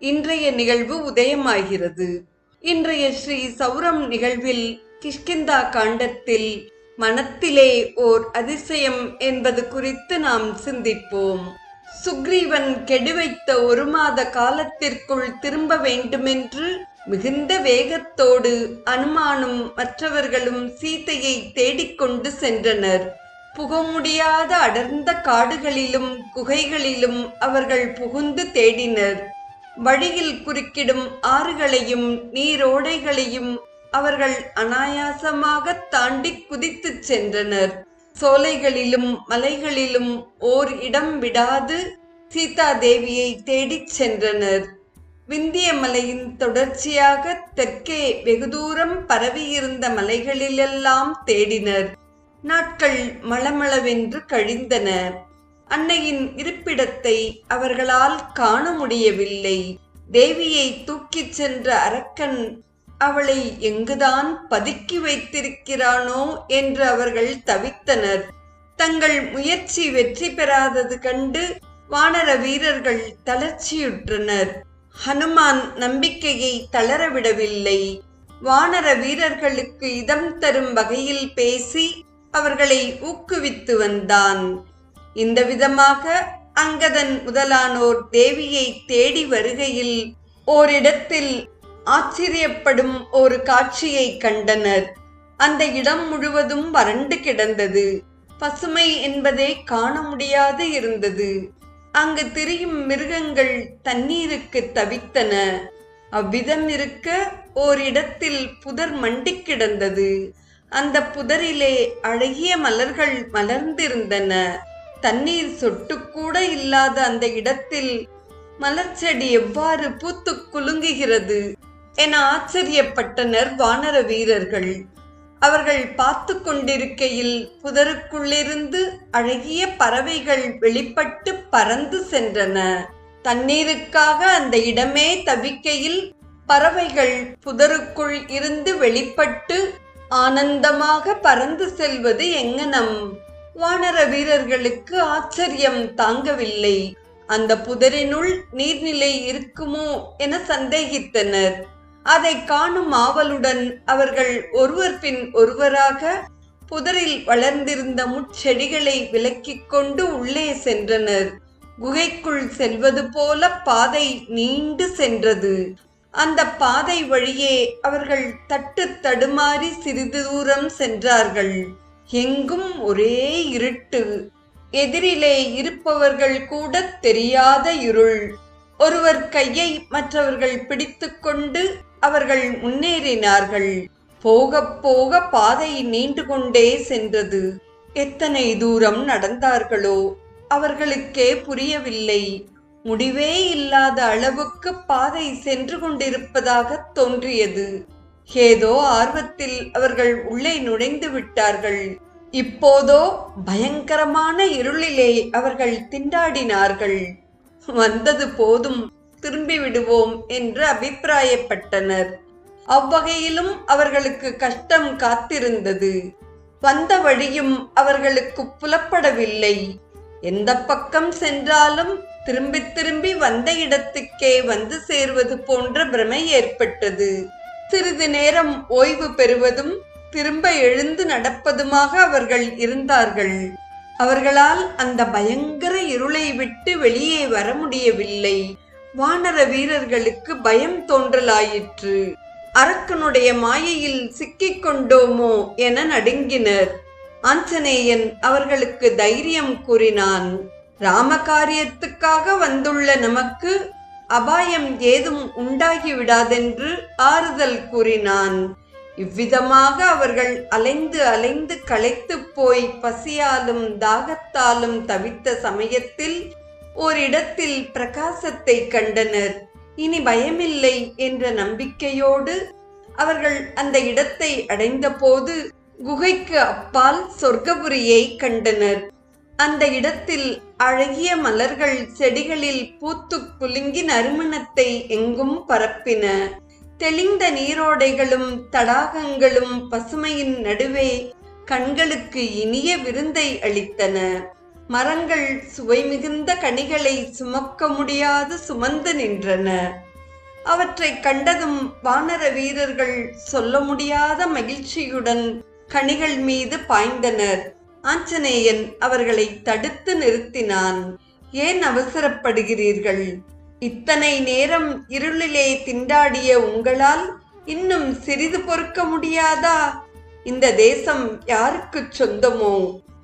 இன்றைய நிகழ்வு உதயமாகிறது. இன்றைய ஸ்ரீ சௌரம் நிகழ்வில் கிஷ்கிந்தா காண்டத்தில் மனத்திலே ஓர் அதிசயம் என்பது குறித்து நாம் சிந்திப்போம். சுக்ரீவன் கெடுவைத்த ஒரு மாத காலத்திற்குள் திரும்ப வேண்டுமென்று மிகுந்த வேகத்தோடு அனுமானும் மற்றவர்களும் சீதையை தேடிக்கொண்டு சென்றனர். புக முடியாத அடர்ந்த காடுகளிலும் குகைகளிலும் அவர்கள் புகுந்து தேடினர். வழியில் குறுக்கிடும் ஆறுகளையும் நீரோடைகளையும் அவர்கள் அனாயாசமாக தாண்டி குதித்துச் சென்றனர். சோலைகளிலும் மலைகளிலும் ஓர் இடம் விடாது சீதா தேவியை தேடிச் சென்றனர். விந்திய மலையின் தொடர்ச்சியாக தெற்கே வெகு தூரம் பரவியிருந்த மலைகளிலெல்லாம் தேடினர். நாட்கள் மளமளவென்று கழிந்தன. அன்னையின் இருப்பிடத்தை அவர்களால் காண முடியவில்லை. தேவியை தூக்கிச் சென்ற அரக்கன் அவளை எங்குதான் பதுக்கி வைத்திருக்கிறானோ என்று அவர்கள் தவித்தனர். தங்கள் முயற்சி வெற்றி பெறாதது கண்டு வானர வீரர்கள் தளர்ச்சியுற்றனர். ஹனுமான் நம்பிக்கையை தளரவிடவில்லை வானர வீரர்களுக்கு இதம் தரும் வகையில் பேசி அவர்களை ஊக்குவித்து வந்தான். இந்த விதமாக அங்கதன் முதலானோர் தேவியை தேடி வருகையில் ஓரிடத்தில் ஆச்சரியப்படும் ஒரு காட்சியை கண்டனர். அந்த இடம் முழுவதும் வறண்டு கிடந்தது. பசுமை என்பதை காண முடியாது இருந்தது. அங்கு திரியும் மிருகங்கள் தண்ணீருக்கு தவித்தன. அவ்விதம் இருக்க ஓரிடத்தில் புதர் மண்டி கிடந்தது. அந்த புதரிலே அழகிய மலர்கள் மலர்ந்திருந்தன. தண்ணீர் சொட்டுக்கூட இல்லாத அந்த இடத்தில் மலர் செடி எவ்வாறு பூத்து குலுங்குகிறது என ஆச்சரியப்பட்டனர் வானர வீரர்கள். அவர்கள் பார்த்து கொண்டிருக்கையில் புதருக்குள்ளிருந்து அழகிய பறவைகள் வெளிப்பட்டு பறந்து சென்றன. தண்ணீருக்காக அந்த இடமே தவிக்கையில் பறவைகள் புதருக்குள் இருந்து வெளிப்பட்டு ஆனந்தமாக பறந்து செல்வது எங்கனம் வானர வீரர்களுக்கு ஆச்சரியம் தாங்கவில்லை. அந்த புதரினுள் நீர்நிலை இருக்குமோ என சந்தேகித்தனர். அதை காணும் ஆவலுடன் அவர்கள் ஒருவர் பின் ஒருவராக புதரில் வளர்ந்திருந்த முட்செடிகளை விலக்கிக் கொண்டு உள்ளே சென்றனர். குகைக்குள் செல்வது போல பாதை நீண்டு சென்றது. அந்த பாதை வழியே அவர்கள் தட்டு தடுமாறி சிறிது தூரம் சென்றார்கள். எங்கும் ஒரே இருட்டு. எதிரிலே இருப்பவர்கள் கூட தெரியாத இருள். ஒருவர் கையை மற்றவர்கள் பிடித்துக்கொண்டு அவர்கள் முன்னேறினார்கள். போக போக பாதை நீண்டு கொண்டே சென்றது. எத்தனை தூரம் நடந்தார்களோ அவர்களுக்கே புரியவில்லை. முடிவே இல்லாத அளவுக்கு பாதை சென்று கொண்டிருப்பதாக தோன்றியது. ஏதோ ஆர்வத்தில் அவர்கள் உள்ளே நுழைந்து விட்டார்கள். இப்போதோ பயங்கரமான இருளிலே அவர்கள் திண்டாடினார்கள். வந்தது போதும் திரும்பி விடுவோம் என்று அபிப்பிராயப்பட்டனர். அவ்வகையிலும் அவர்களுக்கு கஷ்டம் காத்திருந்தது. வந்த வழியும் அவர்களுக்கு புலப்படவில்லை. எந்த பக்கம் சென்றாலும் திரும்பி திரும்பி வந்த இடத்துக்கே வந்து சேர்வது போன்ற பிரமை ஏற்பட்டது. சிறிது நேரம் ஓய்வு பெறுவதும் திரும்ப எழுந்து நடப்பதுமாக அவர்கள் இருந்தார்கள். அவர்களால் அந்த பயங்கர இருளை விட்டு வெளியே வர முடியவில்லை. வானர வீரர்களுக்கு பயம் தோன்றலாயிற்று. அரக்கனுடைய மாயையில் சிக்கிக் கொண்டோமோ என நடுங்கினர். ஆஞ்சநேயன் அவர்களுக்கு தைரியம் கூறினான் ராமகாரியத்துக்காக வந்துள்ள நமக்கு அபாயம் ஏதும் உண்டாகிவிடாதென்று ஆறுதல் கூறினான். இவ்விதமாக அவர்கள் அலைந்து அலைந்து களைத்துப் போய் பசியாலும் தாகத்தாலும் தவித்த சமயத்தில் ஓரிடத்தில் பிரகாசத்தை கண்டனர். இனி பயமில்லை என்ற நம்பிக்கையோடு அவர்கள் அந்த இடத்தை அடைந்தபோது குகைக்கு அப்பால் சொர்க்கபுரியை கண்டனர். அந்த இடத்தில் அழகிய மலர்கள் செடிகளில் பூத்து குலுங்கி நறுமணத்தை எங்கும் பரப்பின. தெளிந்த நீரோடைகளும் தடாகங்களும் பசுமையின் நடுவே கண்களுக்கு இனிய விருந்தை அளித்தன. மரங்கள் சுவை மிகுந்த கனிகளை சுமக்க முடியாது சுமந்து நின்றன. அவற்றை கண்டதும் வானர வீரர்கள் சொல்ல முடியாத மகிழ்ச்சியுடன் கனிகள் மீது பாய்ந்தனர். ஆஞ்சநேயன் அவர்களை தடுத்து நிறுத்தினான். ஏன் அவசரப்படுகிறீர்கள்? இத்தனை நேரம் இருளிலே திண்டாடிய உங்களால் இன்னும் சிறிது பொறுக்க முடியாதா? இந்த தேசம் யாருக்கு சொந்தமோ?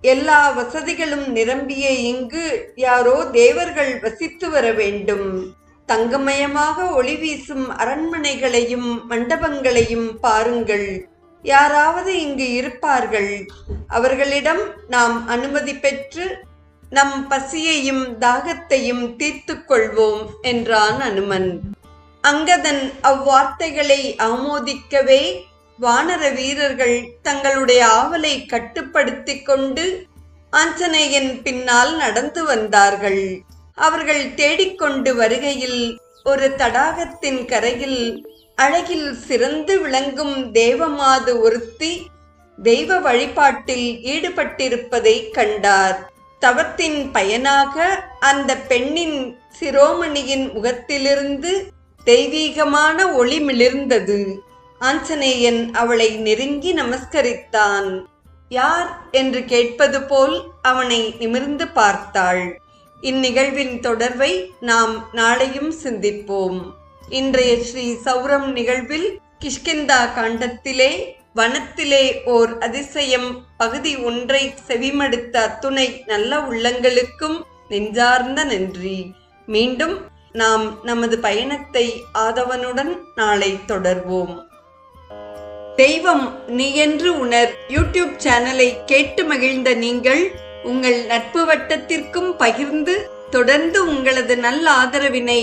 எல்லா வசதிகளும் நிரம்பிய இங்கு யாரோ தேவர்கள் வசித்து வர வேண்டும். தங்கமயமாக ஒளி வீசும் அரண்மனைகளையும் மண்டபங்களையும் பாருங்கள். யாராவது இங்கு இருப்பார்கள். அவர்களிடம் நாம் அனுமதி பெற்று நம் பசியையும் தாகத்தையும் தீர்த்து கொள்வோம் என்றான் அனுமன். அங்கதன் அவ்வார்த்தைகளை ஆமோதிக்கவே வானர வீரர்கள் தங்களுடைய ஆவலை கட்டுப்படுத்திக் கொண்டு ஆஞ்சநேயன் பின்னால் நடந்து வந்தார்கள். அவர்கள் தேடிக்கொண்டு வருகையில் ஒரு தடாகத்தின் கரையில் அழகில் சிறந்து விளங்கும் தேவமாது ஒருத்தி தெய்வ வழிபாட்டில் ஈடுபட்டிருப்பதை கண்டார். தவத்தின் பயனாக அந்த பெண்ணின் சிரோமணியின் முகத்திலிருந்து தெய்வீகமான ஒளி மிளிர்ந்தது. ஆஞ்சநேயன் அவளை நெருங்கி நமஸ்கரித்தான். யார்? என்று கேட்பது போல் அவனை நிமிர்ந்து பார்த்தாள். இந்நிகழ்வின் தொடர்வை நாம் நாளையும் சிந்திப்போம். இன்றைய ஸ்ரீ சௌரம் நிகழ்வில் கிஷ்கிந்தா காண்டத்திலே வனத்திலே ஓர் அதிசயம் பகுதி ஒன்றை செவிமடுத்த அத்துணை நல்ல உள்ளங்களுக்கும் நெஞ்சார்ந்த நன்றி. மீண்டும் நாம் நமது பயணத்தை ஆதவனுடன் நாளை தொடர்வோம். தெய்வம் நீ என்று உணர் யூடியூப் சேனலை கேட்டு மகிழ்ந்த நீங்கள் உங்கள் நட்பு வட்டத்திற்கும் பகிர்ந்து தொடர்ந்து உங்களது நல்ல ஆதரவினை